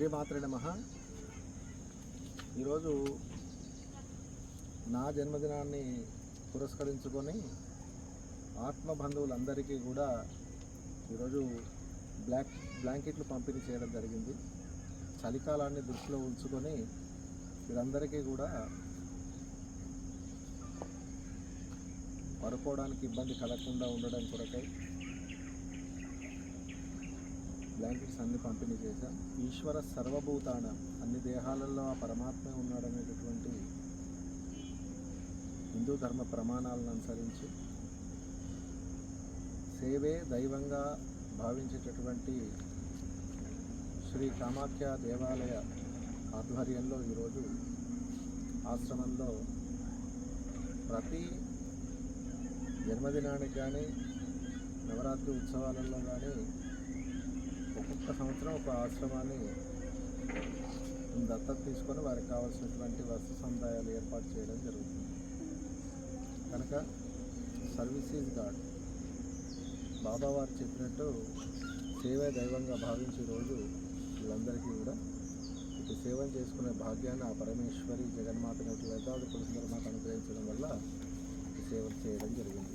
శ్రీమాత్రే నమ. ఈరోజు నా జన్మదినాన్ని పురస్కరించుకొని ఆత్మబంధువులందరికీ కూడా ఈరోజు బ్లాక్ బ్లాంకెట్లు పంపిణీ చేయడం జరిగింది. చలికాలాన్ని దృష్టిలో ఉంచుకొని వీరందరికీ కూడా పడుకోవడానికి ఇబ్బంది కలగకుండా ఉండడం కొరకై బ్లాంకెట్స్ అన్ని పంపిణీ ఈశ్వర సర్వభూతాన అన్ని దేహాలలో ఆ పరమాత్మే ఉన్నాడనేటటువంటి హిందూ ధర్మ ప్రమాణాలను అనుసరించి సేవే దైవంగా భావించేటటువంటి శ్రీ కామాఖ్య దేవాలయ ఆధ్వర్యంలో ఈరోజు ఆశ్రమంలో ప్రతి జన్మదినానికి కానీ నవరాత్రి ఉత్సవాలలో కానీ ఒక్కొక్క సంవత్సరం ఒక ఆశ్రమాన్ని దత్తత తీసుకొని వారికి కావాల్సినటువంటి వస్తు సముదాయాలు ఏర్పాటు చేయడం జరుగుతుంది. కనుక సర్వీసెస్ గాడ్. బాబా వారు చెప్పినట్టు సేవే దైవంగా భావించే రోజు వీళ్ళందరికీ కూడా ఇటు సేవలు చేసుకునే భాగ్యాన్ని ఆ పరమేశ్వరి జగన్మాత లలితాది పురుషులు మాకు అనుగ్రహించడం వల్ల ఈ సేవలు చేయడం జరిగింది.